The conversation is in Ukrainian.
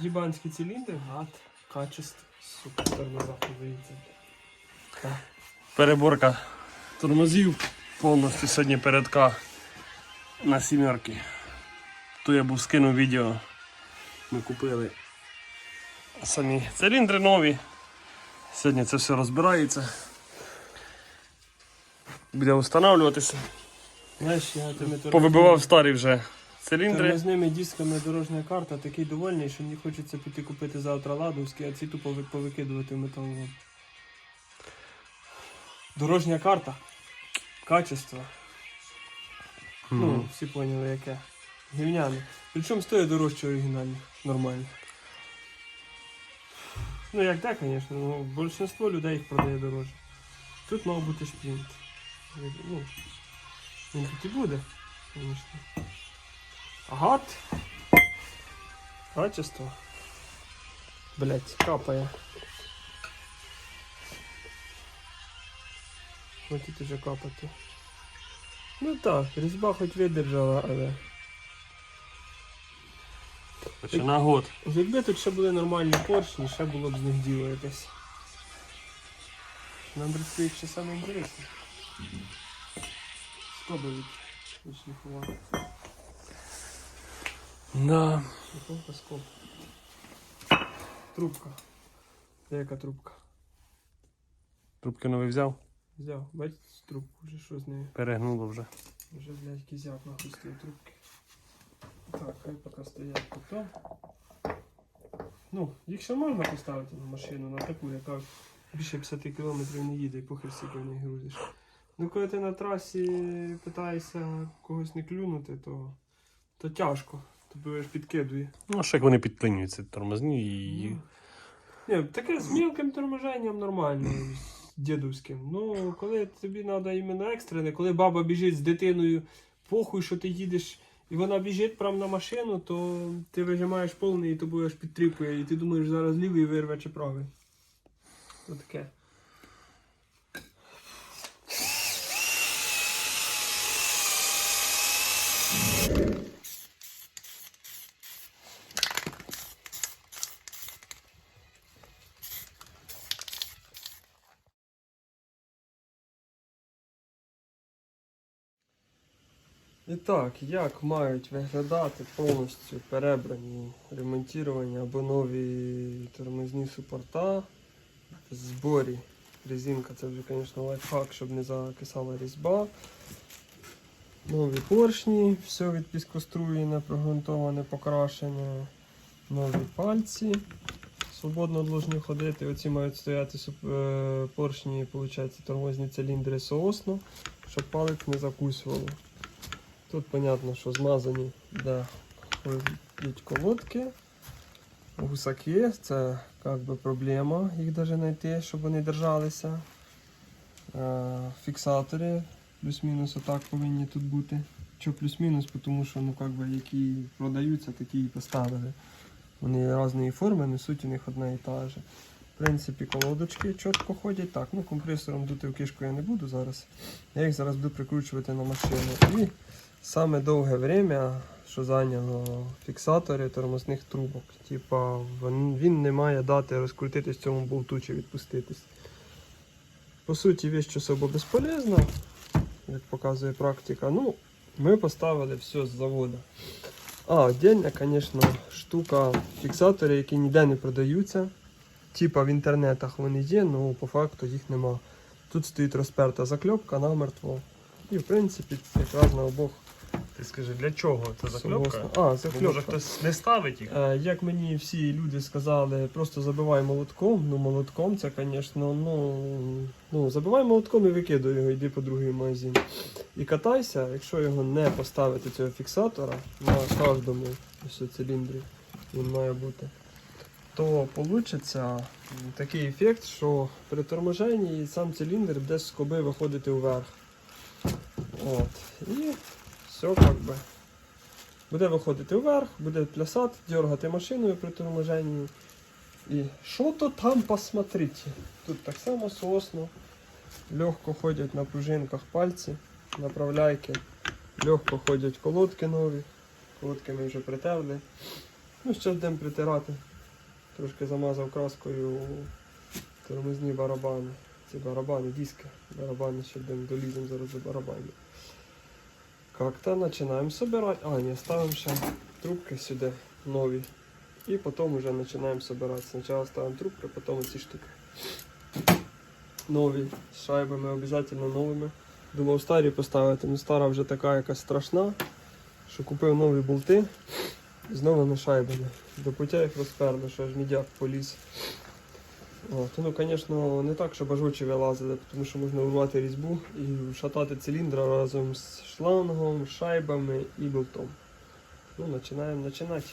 Єбанський циліндр, гад, качество, сука, тормоза подивіться. Переборка тормозів повністю сьогодні передка на сімерки. То я був скинув відео. Ми купили самі циліндри нові. Сьогодні це все розбирається. Буде встановлюватися. Повибивав старі вже циліндри. тормозними дисками дорожня карта такий довольний, що мені хочеться піти купити завтра ладовські, а ці тупо повикидувати в металолом. Дорожня карта. Качество. Ну, всі поняли яке. Гівняне. Причому стоїть дорожче оригінальних, нормально. Ну як так, звісно, ну, більшість людей їх продає дорожче. Тут мав бути шпринт. Ну, він тут і буде, звісно. Агат. Качество. Блять, капає. Хотіть уже капати. Ну так, різьба хоч видержала, але. Хоча на год. Якби тут ще були нормальні поршні, ще було б з них діло якесь. Нам бритві ще саме інтересне. Скоби від. Да. Трубка. Де яка трубка? Трубки новий взяв, Взяв, бачите трубку, вже що з нею? перегнуло вже. Вже, блядь, кізяк нахуй з тієї трубки. Так, хай поки стоять потом. Ну, їх ще можна поставити на машину, на таку, яка більше 50 км не їде і похер в неї грузиш. Ну, коли ти на трасі питаєшся когось не клюнути, то, то тяжко. Тобі аж підкидує. Ну, ще як вони підклинюються тормозні і. Ну, Ні, таке з мілким торможенням нормально, з дідовським. Ну, коли тобі треба іменно екстрене, коли баба біжить з дитиною, похуй, що ти їдеш, і вона біжить прямо на машину, то ти вижимаєш повний і тобою аж підтріпує, і ти думаєш, зараз лівий вирве чи правий. Ось І так, як мають виглядати повністю перебрані, ремонтіровані або нові тормозні супорта в зборі. Резинка це вже, звісно, лайфхак, щоб не закисала різьба. Нові поршні, все від піскоструєне, прогрунтоване, покрашене. Нові пальці. Свободно должні ходити. Оці мають стояти е, поршні, виходить, тормозні циліндри соосно, щоб палець не закусувало. Тут понятно, що змазані, де ходять колодки. Гусаки, це як би проблема їх навіть знайти, щоб вони держалися. Е, Фіксатори плюс-мінус отак повинні тут бути. Що плюс-мінус, тому що ну, как би, які продаються, такі і поставили. Вони різної форми, несуть у них одна і та же. В принципі, колодочки чітко ходять. Так, ну компресором дути в кишку я не буду зараз. Я їх зараз буду прикручувати на машину. І саме довге время, що зайняло фіксатори тормозних трубок. Типа він, не має дати розкрутитись цьому болту чи відпуститись. По суті, віч особо безполезна, як показує практика. Ну, ми поставили все з заводу. А, отдельна, звісно, штука фіксатори, які ніде не продаються. Типа в інтернетах вони є, але по факту їх нема. Тут стоїть розперта закльопка намертво. І в принципі якраз на обох Ти скажи, для чого це закльопка? согласно. А, Бо може хтось не ставить їх? Е, Як мені всі люди сказали, просто забивай молотком. Ну, молотком це, звісно, ну, ну забивай молотком і викидуй його, йди по другий магазин. І катайся, якщо його не поставити цього фіксатора на кожному ось циліндрі, він має бути, то вийде такий ефект, що при торможенні сам циліндр буде з скоби виходити вверх. От. І все як би. Буде виходити вверх, буде плясати, дергати машиною при торможенні. І що то там посмотрите. Тут так само соосно. Легко ходять на пружинках пальці, направляйки. Легко ходять колодки нові. Колодки ми вже притерли. Ну, ще будемо притирати. Трошки замазав краскою тормозні барабани. Ці барабани, диски. Барабани ще будемо доліземо зараз до барабанів. Как-то починаємо собирати. А, ні, ставимо ще трубки сюди нові. І потім вже починаємо собирати. Спочатку ставимо трубки, потім ці штуки. Нові з шайбами, обов'язково новими. Думав старі поставити, але стара вже така якась страшна, що купив нові болти з новими шайбами. До пуття їх розперли, що аж мідяк поліз. От, ну, звісно, не так, щоб аж очі вилазили, тому що можна урвати різьбу і шатати циліндра разом з шлангом, шайбами і болтом. Ну, починаємо починати.